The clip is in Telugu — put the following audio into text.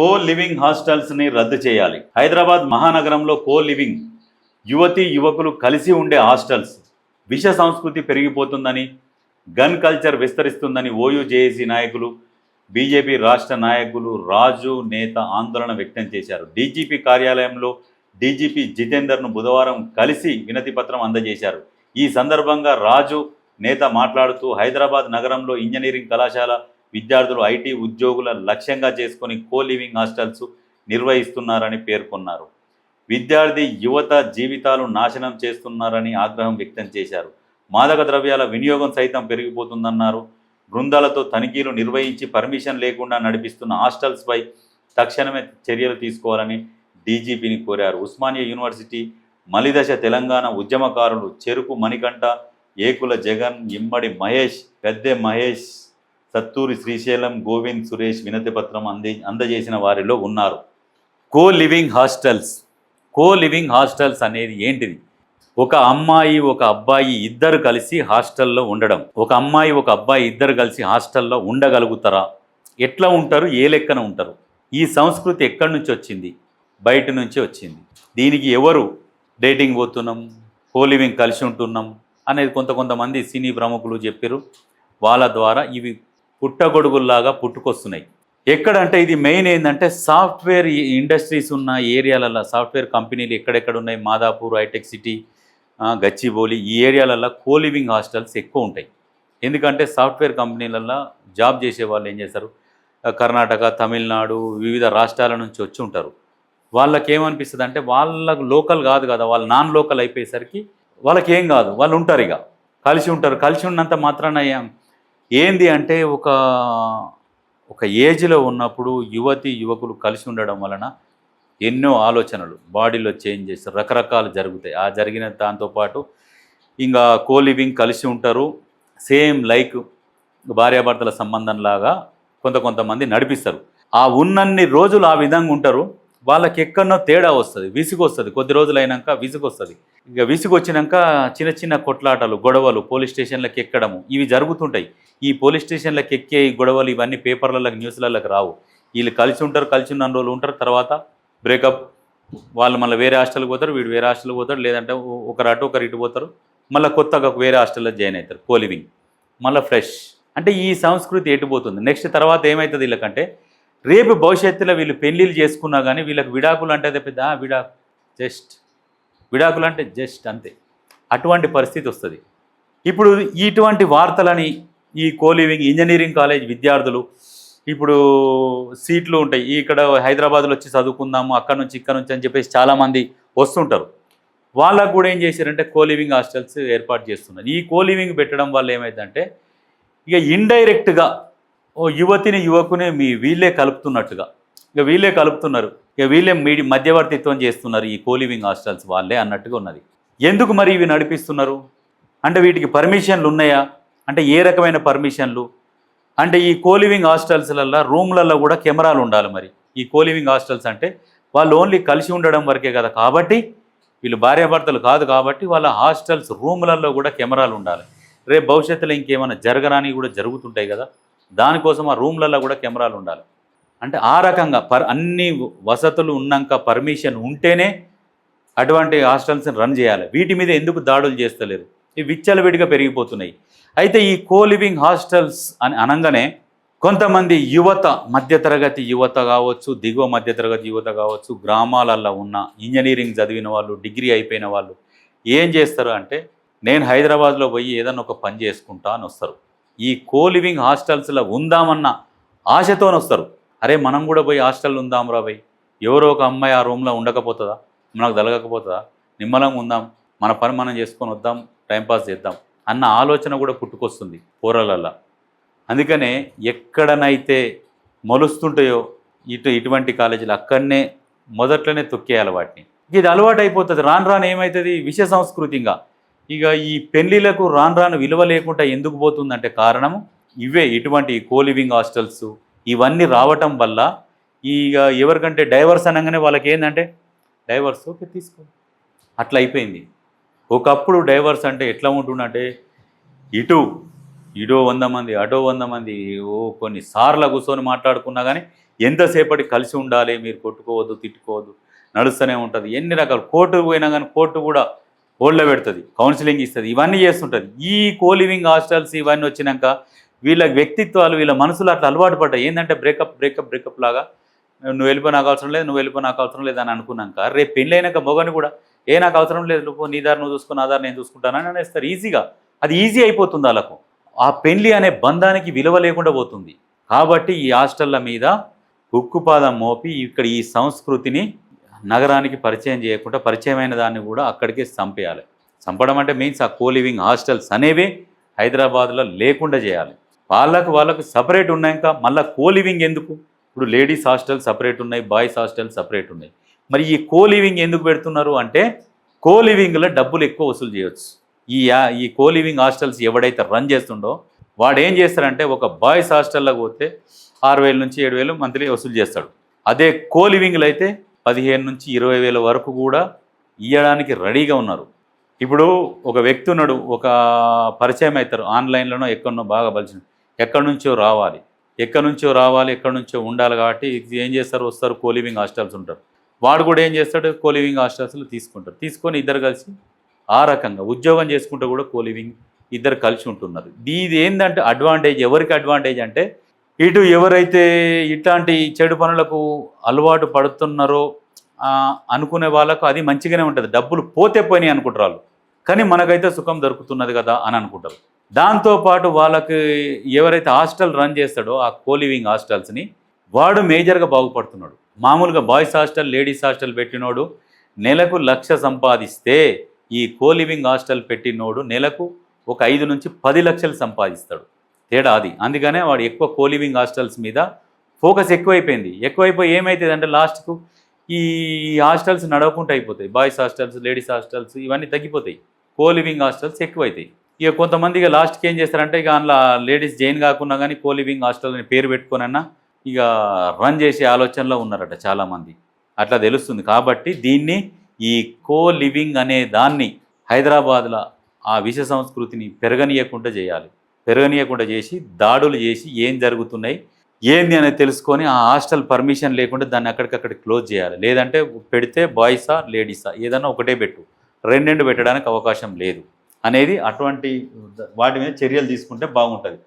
కో లివింగ్ హాస్టల్స్ని రద్దు చేయాలి. హైదరాబాద్ మహానగరంలో కో లివింగ్ యువతి యువకులు కలిసి ఉండే హాస్టల్స్. విష సంస్కృతి పెరిగిపోతుందని గన్ కల్చర్ విస్తరిస్తుందని ఓయూ జేఏసీ నాయకులు బీజేపీ రాష్ట్ర నాయకులు రాజు నేత ఆందోళన వ్యక్తం చేశారు. డీజీపీ కార్యాలయంలో డీజీపీ జితేందర్ను బుధవారం కలిసి వినతిపత్రం అందజేశారు. ఈ సందర్భంగా రాజు నేత మాట్లాడుతూ హైదరాబాద్ నగరంలో ఇంజనీరింగ్ కళాశాల విద్యార్థులు ఐటీ ఉద్యోగుల లక్ష్యంగా చేసుకొని కో లివింగ్ హాస్టల్స్ నిర్వహిస్తున్నారని పేర్కొన్నారు. విద్యార్థి యువత జీవితాలు నాశనం చేస్తున్నారని ఆగ్రహం వ్యక్తం చేశారు. మాదక ద్రవ్యాల వినియోగం సైతం పెరిగిపోతుందన్నారు. బృందాలతో తనిఖీలు నిర్వహించి పర్మిషన్ లేకుండా నడిపిస్తున్న హాస్టల్స్పై తక్షణమే చర్యలు తీసుకోవాలని డీజీపీని కోరారు. ఉస్మానియా యూనివర్సిటీ మలిదశ తెలంగాణ ఉద్యమకారులు చెరుకు మణికంఠ ఏకుల జగన్ ఇమ్మడి మహేష్ పెద్ద మహేష్ సత్తూరి శ్రీశైలం గోవింద్ సురేష్ వినతి పత్రం అంది అందజేసిన వారిలో ఉన్నారు. Co living hostels co living hostels అనేది ఏంటిది? ఒక అమ్మాయి ఒక అబ్బాయి ఇద్దరు కలిసి హాస్టల్లో ఉండడం. ఒక అమ్మాయి ఒక అబ్బాయి ఇద్దరు కలిసి హాస్టల్లో ఉండగలుగుతారా? ఎట్లా ఉంటారు? ఏ లెక్కన ఉంటారు? ఈ సంస్కృతి ఎక్కడి నుంచి వచ్చింది? బయట నుంచి వచ్చింది. దీనికి ఎవరు డేటింగ్ పోతున్నాం? కో లివింగ్ కలిసి ఉంటున్నాం? అనేది కొంత కొంతమంది సినీ ప్రముఖులు చెప్పారు వాళ్ళ ద్వారా ఇవి పుట్టగొడుగుల్లాగా పుట్టుకొస్తున్నాయి. ఎక్కడంటే ఇది మెయిన్ ఏంటంటే సాఫ్ట్వేర్ ఇండస్ట్రీస్ ఉన్న ఏరియాలలో సాఫ్ట్వేర్ కంపెనీలు ఎక్కడెక్కడ ఉన్నాయి? మాదాపూర్ హైటెక్ సిటీ గచ్చిబౌలి ఈ ఏరియాలలో కోలివింగ్ హాస్టల్స్ ఎక్కువ ఉంటాయి. ఎందుకంటే సాఫ్ట్వేర్ కంపెనీలలో జాబ్ చేసే వాళ్ళు ఏం చేస్తారు? కర్ణాటక తమిళనాడు వివిధ రాష్ట్రాల నుంచి వచ్చి ఉంటారు. వాళ్ళకి ఏమనిపిస్తుంది అంటే వాళ్ళకు లోకల్ కాదు కదా వాళ్ళు నాన్ లోకల్ అయిపోయేసరికి వాళ్ళకి ఏం కాదు వాళ్ళు ఉంటారు ఇక. కలిసి ఉంటారు. కలిసి ఉన్నంత మాత్రాన ఏంది అంటే ఒక ఒక ఏజ్లో ఉన్నప్పుడు యువతి యువకులు కలిసి ఉండడం వలన ఎన్నో ఆలోచనలు బాడీలో చేంజెస్ రకరకాలు జరుగుతాయి. ఆ జరిగిన దాంతోపాటు ఇంకా కోలివింగ్ కలిసి ఉంటారు. సేమ్ లైక్ భార్యాభర్తల సంబంధంలాగా కొంత కొంతమంది నడిపిస్తారు. ఆ ఉన్నన్ని రోజులు ఆ విధంగా ఉంటారు. వాళ్ళకి ఎక్కడో తేడా వస్తుంది విసుగు వస్తుంది కొద్ది రోజులు అయినాక విసుగు వస్తుంది ఇక విసుగు వచ్చినాక చిన్న చిన్న కొట్లాటలు గొడవలు పోలీస్ స్టేషన్లకు ఎక్కడము ఇవి జరుగుతుంటాయి. ఈ పోలీస్ స్టేషన్లకు ఎక్కే ఈ గొడవలు ఇవన్నీ పేపర్లకు న్యూస్లలోకి రావు. వీళ్ళు కలిసి ఉంటారు కలిసి ఉన్న రోజులు ఉంటారు. తర్వాత బ్రేకప్ వాళ్ళు మళ్ళీ వేరే హాస్టల్కి పోతారు వీడు వేరే హాస్టల్కి పోతారు లేదంటే ఒకరు అటు ఒకరు ఇటు పోతారు. మళ్ళీ కొత్తగా వేరే హాస్టల్లో జాయిన్ అవుతారు. కోలివింగ్ మళ్ళీ ఫ్రెష్. అంటే ఈ సంస్కృతి ఎటుపోతుంది? నెక్స్ట్ తర్వాత ఏమవుతుంది వీళ్ళకంటే రేపు భవిష్యత్తులో వీళ్ళు పెళ్ళిళ్ళు చేసుకున్నా కానీ వీళ్ళకి విడాకులు అంటే అదే పెద్ద విడాకు జస్ట్. విడాకులు అంటే జస్ట్ అంతే. అటువంటి పరిస్థితి వస్తుంది. ఇప్పుడు ఇటువంటి వార్తలని ఈ కోలివింగ్ ఇంజనీరింగ్ కాలేజ్ విద్యార్థులు ఇప్పుడు సీట్లు ఉంటాయి. ఇక్కడ హైదరాబాద్లో వచ్చి చదువుకుందాము అక్కడ నుంచి ఇక్కడ నుంచి అని చెప్పేసి చాలామంది వస్తుంటారు. వాళ్ళకు కూడా ఏం చేశారంటే కోలివింగ్ హాస్టల్స్ ఏర్పాటు చేస్తున్నారు. ఈ కోలివింగ్ పెట్టడం వల్ల ఏమైందంటే ఇక ఇండైరెక్ట్గా ఓ యువతిని యువకుని మీ వీళ్ళే కలుపుతున్నట్టుగా. ఇక వీళ్ళే కలుపుతున్నారు. ఇక వీళ్ళే మీడి మధ్యవర్తిత్వం చేస్తున్నారు ఈ కోలివింగ్ హాస్టల్స్ వాళ్ళే అన్నట్టుగా ఉన్నది. ఎందుకు మరి ఇవి నడిపిస్తున్నారు? అంటే వీటికి పర్మిషన్లు ఉన్నాయా? అంటే ఏ రకమైన పర్మిషన్లు? అంటే ఈ కోలివింగ్ హాస్టల్స్లలో రూమ్లలో కూడా కెమెరాలు ఉండాలి మరి. ఈ కోలివింగ్ హాస్టల్స్ అంటే వాళ్ళు ఓన్లీ కలిసి ఉండడం వరకే కదా కాబట్టి వీళ్ళు భార్యాభర్తలు కాదు కాబట్టి వాళ్ళ హాస్టల్స్ రూమ్లలో కూడా కెమెరాలు ఉండాలి. రేపు భవిష్యత్తులో ఇంకేమైనా జరగరాని కూడా జరుగుతుంటాయి కదా. దానికోసం ఆ రూమ్లలో కూడా కెమెరాలు ఉండాలి. అంటే ఆ రకంగా పర్ అన్ని వసతులు ఉన్నాక పర్మిషన్ ఉంటేనే అటువంటి హాస్టల్స్ని రన్ చేయాలి. వీటి మీద ఎందుకు దాడులు చేస్తలేరు? ఇవి విచ్చలవిడిగా పెరిగిపోతున్నాయి. అయితే ఈ కో లివింగ్ హాస్టల్స్ అని అనగానే కొంతమంది యువత మధ్యతరగతి యువత కావచ్చు దిగువ మధ్యతరగతి యువత కావచ్చు గ్రామాలల్లో ఉన్న ఇంజనీరింగ్ చదివిన వాళ్ళు డిగ్రీ అయిపోయిన వాళ్ళు ఏం చేస్తారు అంటే నేను హైదరాబాద్లో పోయి ఏదన్నా ఒక పని చేసుకుంటా అని వస్తారు. ఈ కో లివింగ్ హాస్టల్స్లో ఉందామన్న ఆశతోని వస్తారు. అరే మనం కూడా పోయి హాస్టల్ ఉందాం రా భయ్? ఎవరో ఒక అమ్మాయి ఆ రూమ్లో ఉండకపోతుందా? మనకు తలగకపోతుందా నిమ్మలంగా ఉందాం మన పని మనం చేసుకొని వద్దాం టైంపాస్ చేద్దాం అన్న ఆలోచన కూడా పుట్టుకొస్తుంది పోరలల్లా. అందుకనే ఎక్కడనైతే మొలుస్తుంటాయో ఇటు ఇటువంటి కాలేజీలు అక్కడనే మొదట్లోనే తొక్కేయాలి వాటిని. ఇది అలవాటు అయిపోతుంది రాను రాను ఏమవుతుంది విష సంస్కృతిగా ఇక ఈ పెళ్ళిలకు రాను రాను విలువ లేకుండా ఎందుకు పోతుందంటే కారణము ఇవే ఇటువంటి కోలివింగ్ హాస్టల్స్. ఇవన్నీ రావటం వల్ల ఇక ఎవరికంటే డైవర్స్ అనగానే వాళ్ళకి ఏంటంటే డైవర్స్ ఓకే తీసుకో. అట్లా అయిపోయింది. ఒకప్పుడు డైవర్స్ అంటే ఎట్లా ఉంటుందంటే ఇటు ఇటో వంద మంది అటో వంద మంది ఓ కొన్ని సార్లు కూర్చొని మాట్లాడుకున్నా కానీ ఎంతసేపటి కలిసి ఉండాలి మీరు కొట్టుకోవద్దు తిట్టుకోవద్దు నడుస్తూనే ఉంటుంది. ఎన్ని రకాలు కోర్టు పోయినా కానీ కోర్టు కూడా హోల్డ్లో పెడుతుంది కౌన్సిలింగ్ ఇస్తుంది ఇవన్నీ చేస్తుంటుంది. ఈ కోలివింగ్ హాస్టల్స్ ఇవన్నీ వచ్చినాక వీళ్ళ వ్యక్తిత్వాలు వీళ్ళ మనసులు అట్లా అలవాటు పడ్డాయి. ఏంటంటే బ్రేకప్ బ్రేకప్ బ్రేకప్ లాగా నువ్వు వెళ్ళిపో నాకు అవసరం లేదు నువ్వు వెళ్ళిపో నాకు అవసరం లేదు అని అనుకున్నాక రేపు పెళ్ళైనాక మొగని కూడా ఏ నాకు అవసరం లేదు నువ్వు నీ దారి నువ్వు చూసుకుని ఆధార్ నేను చూసుకుంటానని అనేస్తారు. ఈజీగా. అది ఈజీ అయిపోతుంది వాళ్ళకు. ఆ పెళ్ళి అనే బంధానికి విలువ లేకుండా పోతుంది. కాబట్టి ఈ హాస్టళ్ళ మీద ఉక్కుపాదం మోపి ఇక్కడ ఈ సంస్కృతిని నగరానికి పరిచయం చేయకుండా పరిచయమైన దాన్ని కూడా అక్కడికే చంపేయాలి. చంపడం అంటే మీన్స్ ఆ కోలివింగ్ హాస్టల్స్ అనేవి హైదరాబాద్లో లేకుండా చేయాలి. వాళ్ళకు వాళ్ళకు సపరేట్ ఉన్నాక మళ్ళీ కోలివింగ్ ఎందుకు? ఇప్పుడు లేడీస్ హాస్టల్ సపరేట్ ఉన్నాయి బాయ్స్ హాస్టల్ సపరేట్ ఉన్నాయి. మరి ఈ కోలివింగ్ ఎందుకు పెడుతున్నారు అంటే కోలివింగ్లో డబ్బులు ఎక్కువ వసూలు చేయొచ్చు. ఈ యా- ఈ కోలివింగ్ హాస్టల్స్ ఎవడైతే రన్ చేస్తుండో వాడు ఏం చేస్తారంటే ఒక బాయ్స్ హాస్టల్లో పోతే ఆరు వేల నుంచి ఏడు వేలు మంత్లీ వసూలు చేస్తాడు. అదే కోలివింగ్లు అయితే పదిహేను నుంచి ఇరవై వేల వరకు కూడా ఇవ్వడానికి రెడీగా ఉన్నారు. ఇప్పుడు ఒక వ్యక్తి ఉన్నాడు ఒక పరిచయం అవుతారు ఆన్లైన్లోనో ఎక్కడనో బాగా పరిచయం. ఎక్కడి నుంచో రావాలి. ఎక్కడి నుంచో రావాలి ఎక్కడి నుంచో ఉండాలి కాబట్టి ఇది ఏం చేస్తారు? వస్తారు కోలివింగ్ హాస్టల్స్ ఉంటారు. వాడు కూడా ఏం చేస్తాడు? కోలివింగ్ హాస్టల్స్లో తీసుకుంటారు తీసుకొని ఇద్దరు కలిసి ఆ రకంగా ఉద్యోగం చేసుకుంటూ కూడా కోలివింగ్ ఇద్దరు కలిసి ఉంటున్నారు. ఇది ఏంటంటే అడ్వాంటేజ్ ఎవరికి అడ్వాంటేజ్ అంటే ఇటు ఎవరైతే ఇట్లాంటి చెడు పనులకు అలవాటు పడుతున్నారో అనుకునే వాళ్ళకు అది మంచిగానే ఉంటుంది. డబ్బులు పోతే పోయినాయి అనుకుంటారు వాళ్ళు. కానీ మనకైతే సుఖం దొరుకుతున్నది కదా అని అనుకుంటారు. దాంతోపాటు వాళ్ళకి ఎవరైతే హాస్టల్ రన్ చేస్తాడో ఆ కోలివింగ్ హాస్టల్స్ని వాడు మేజర్గా బాగుపడుతున్నాడు. మామూలుగా బాయ్స్ హాస్టల్ లేడీస్ హాస్టల్ పెట్టినోడు నెలకు లక్ష సంపాదిస్తే ఈ కోలివింగ్ హాస్టల్ పెట్టినోడు నెలకు ఒక ఐదు నుంచి పది లక్షలు సంపాదిస్తాడు. తేడా అది. అందుకనే వాడు ఎక్కువ కోలివింగ్ హాస్టల్స్ మీద ఫోకస్ ఎక్కువైపోయింది. ఎక్కువైపోయి ఏమవుతుంది అంటే లాస్ట్కు ఈ హాస్టల్స్ నడవకుండా అయిపోతాయి. బాయ్స్ హాస్టల్స్ లేడీస్ హాస్టల్స్ ఇవన్నీ తగ్గిపోతాయి. కో లివింగ్ హాస్టల్స్ ఎక్కువైతాయి. ఇక కొంతమంది ఇక లాస్ట్కి ఏం చేస్తారంటే ఇక అందులో లేడీస్ జైన్ కాకుండా కానీ కోలివింగ్ హాస్టల్ అని పేరు పెట్టుకోనన్నా ఇక రన్ చేసే ఆలోచనలో ఉన్నారట చాలామంది. అట్లా తెలుస్తుంది. కాబట్టి దీన్ని ఈ కో లివింగ్ అనే దాన్ని హైదరాబాద్లో ఆ విష సంస్కృతిని పెరగనీయకుండా చేయాలి. పెరగనీయకుండా చేసి దాడులు చేసి ఏం జరుగుతున్నాయి ఏంది అనేది తెలుసుకొని ఆ హాస్టల్ పర్మిషన్ లేకుండా దాన్ని అక్కడికక్కడ క్లోజ్ చేయాలి. లేదంటే పెడితే బాయ్సా లేడీసా ఏదన్నా ఒకటే పెట్టు. రెండెండు పెట్టడానికి అవకాశం లేదు. అనేది అటువంటి వాటి మీద చర్యలు తీసుకుంటే బాగుంటుంది.